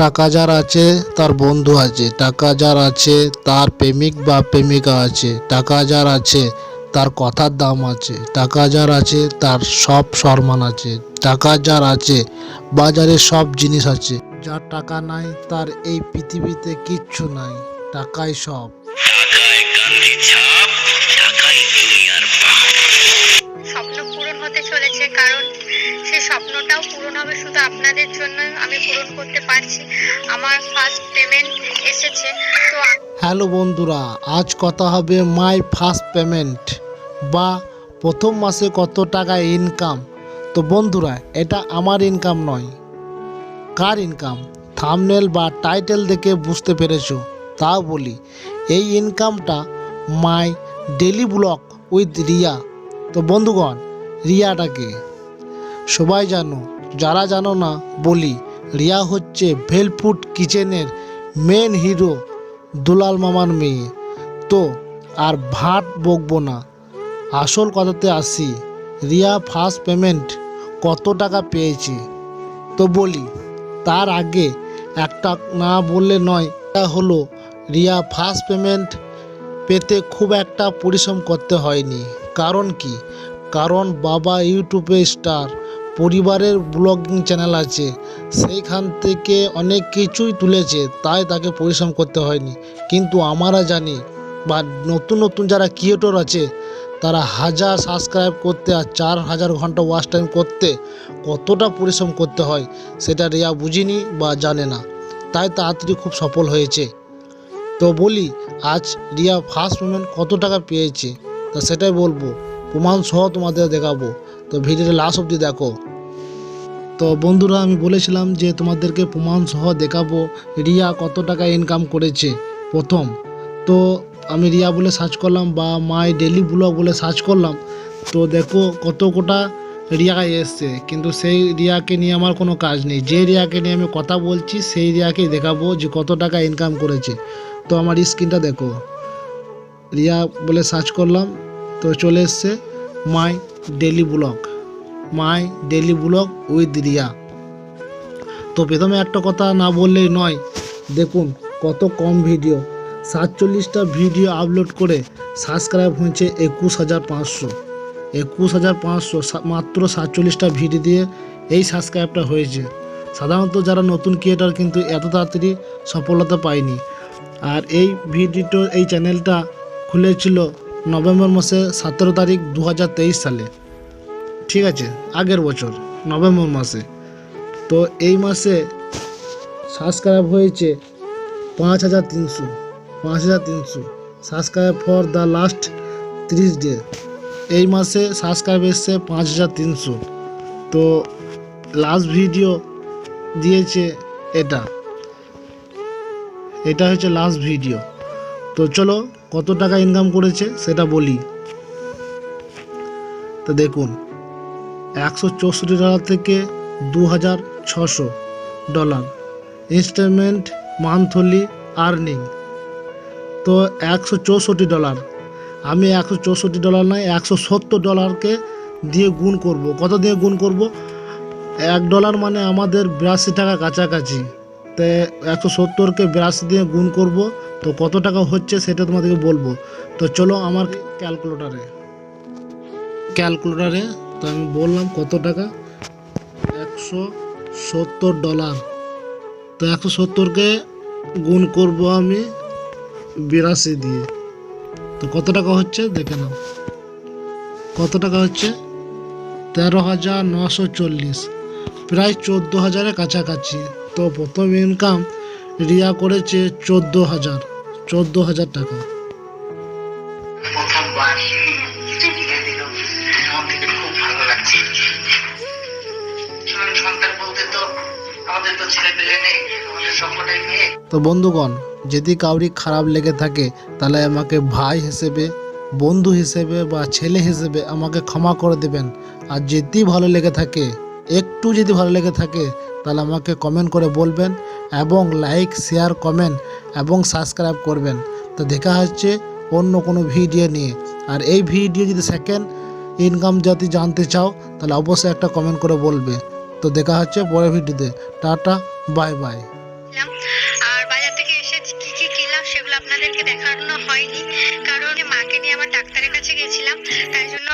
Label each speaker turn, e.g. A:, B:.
A: টাকা যার আছে তার বন্ধু আছে। টাকা যার আছে তার প্রেমিক বা প্রেমিকা আছে। টাকা যার আছে তার কথার দাম আছে। টাকা যার আছে তার সব সম্মান আছে। টাকা যার আছে বাজারে সব জিনিস আছে। যার টাকা নাই তার এই পৃথিবীতে কিচ্ছু নাই। টাকাই সব।
B: স্বপ্ন পূরণ হতে চলেছে কারণ স্বপ্নটাও পূরণ হবে শুধু আপনাদের জন্য আমি পূরণ করতে পারছি। আমার ফার্স্ট পেমেন্ট এসেছে, তো
A: হ্যালো বন্ধুরা, আজ কথা হবে মাই ফার্স্ট পেমেন্ট বা প্রথম মাসে কত টাকা ইনকাম তো বন্ধুরা, এটা আমার ইনকাম নয়। কার ইনকাম থামনেল বা টাইটেল দেখে বুঝতে পেরেছ। তা বলি, এই ইনকামটা my daily vlog with Riya. তো বন্ধুগণ, রিয়াটাকে সবাই জানো, যারা জানো না, বলি, রিয়া হচ্ছে ভেলফুড কিচেনের মেন হিরো দুলাল মামার মেয়ে। তো, আর ভাট বকবো না। আসল কথাতে আসি, রিয়া ফার্স্ট পেমেন্ট কত টাকা পেয়েছে? তো বলি, তার আগে একটা না বললে নয়, এটা হলো রিয়া ফার্স্ট পেমেন্ট পেতে খুব একটা পরিশ্রম করতে হয়নি। কারণ কি? কারণ বাবা ইউটিউবে স্টার পরিবারের ব্লগিং চ্যানেল আছে। সেইখান থেকে অনেক কিছুই তুলেছে, তাই তাকে পরিশ্রম করতে হয়নি। কিন্তু আমরা জানি, বা নতুন নতুন যারা ক্রিয়েটর আছে, তারা হাজার সাবস্ক্রাইব করতে আর চার হাজার ঘণ্টা ওয়াচ টাইম করতে কতটা পরিশ্রম করতে হয়, সেটা রিয়া বুঝিনি বা জানে না। তাই তাড়াতাড়ি খুব সফল হয়েছে। তো বলি, আজ রিয়া ফার্স্ট পেমেন্ট কত টাকা পেয়েছে, তা সেটাই বলব। প্রমাণ সহ তোমাদের দেখাবো। তো ভিডিওটা লাস্ট অবধি দেখো। তো বন্ধুরা, আমি বলেছিলাম যে তোমাদেরকে প্রমাণ সহ দেখাবো রিয়া কত টাকা ইনকাম করেছে প্রথম। তো আমি রিয়া বলে সার্চ করলাম বা মাই ডেলি ব্লগ বলে সার্চ করলাম। তো দেখো কত কোটা রিয়া এসছে, কিন্তু সেই রিয়াকে নিয়ে আমার কোনো কাজ নেই। যে রিয়াকে নিয়ে আমি কথা বলছি, সেই রিয়াকেই দেখাবো যে কত টাকা ইনকাম করেছে। তো আমার স্ক্রিনটা দেখো। রিয়া বলে সার্চ করলাম, তো চলে এসছে my daily vlog. My daily vlog with Riya. তো প্রথমে একটা কথা না বললেই নয়, দেখুন কত কম ভিডিও। সাতচল্লিশটা ভিডিও আপলোড করে সাবস্ক্রাইব হয়েছে একুশ হাজার পাঁচশো। একুশ হাজার পাঁচশো মাত্র সাতচল্লিশটা ভিডিও দিয়ে এই সাবস্ক্রাইবটা হয়েছে। সাধারণত যারা নতুন ক্রিয়েটার কিন্তু এত তাড়াতাড়ি সফলতা পায়নি। আর এই ভিডিওটা, এই চ্যানেলটা খুলেছিল নভেম্বর মাসে সতেরো তারিখ দু হাজার তেইশ সালে। ঠিক আছে, আগের বছর, নভেম্বর মাসে। তো এই মাসে সাবস্ক্রাইব হয়েছে পাঁচ হাজার তিনশো, পাঁচ হাজার তিনশো। সাবস্ক্রাইব ফর দ্য লাস্ট তিরিশ ডে এই মাসে সাবস্ক্রাইব এসছে পাঁচ হাজার তিনশো। তো লাস্ট ভিডিও দিয়েছে এটা। এটা হচ্ছে লাস্ট ভিডিও তো চলো কত টাকা ইনকাম করেছে সেটা বলি। তো দেখুন, একশো চৌষট্টি ডলার থেকে দু হাজার ছশো ডলার। ইনস্টলমেন্ট মান্থলি আর্নিং তো একশো চৌষট্টি ডলার। আমি একশো চৌষট্টি ডলার নয়, একশো সত্তর ডলারকে দিয়ে গুণ করব। কত দিয়ে গুণ করব? এক ডলার মানে আমাদের বিরাশি টাকা কাছাকাছি। তো একশো সত্তরকে বিরাশি দিয়ে গুণ করব। তো কত টাকা হচ্ছে সেটা তোমাদেরকে বলব। তো চলো আমার ক্যালকুলেটারে। ক্যালকুলেটারে তো আমি বললাম কত টাকা? একশো সত্তর ডলার। তো একশো সত্তরকে গুণ করব আমি বিরাশি দিয়ে। তো কত টাকা হচ্ছে? দেখে নাও। কত টাকা হচ্ছে? তেরো হাজার নশো চল্লিশ। প্রায় চোদ্দ হাজারের কাছাকাছি। তো প্রথম ইনকাম রিয়া করেছে চোদ্দ হাজার চোদ্দ হাজার টাকা।
C: তো
A: বন্ধুগণ যদি কাউরি খারাপ লেগে থাকে তাহলে আমাকে ভাই হিসেবে বন্ধু হিসেবে বা ছেলে হিসেবে আমাকে ক্ষমা করে দেবেন। আর যদি ভালো লেগে থাকে একটু যদি ভালো লেগে থাকে তাহলে আমাকে কমেন্ট করে বলবেন এবং লাইক শেয়ার কমেন্ট এবং সাবস্ক্রাইব করবেন। তো দেখা হচ্ছে অন্য কোনো ভিডিও নিয়ে। আর এই ভিডিও যদি সেকেন্ড ইনকাম যদি জানতে চাও, তাহলে অবশ্যই একটা কমেন্ট করে বলবে। তো দেখা হচ্ছে পরের ভিডিওতে টাটা বাই বাই সেগুলো
B: আপনাদেরকে দেখানো হয়নি। কারণ মাকে নিয়ে আমার ডাক্তারের কাছে গেছিলাম, তাই জন্য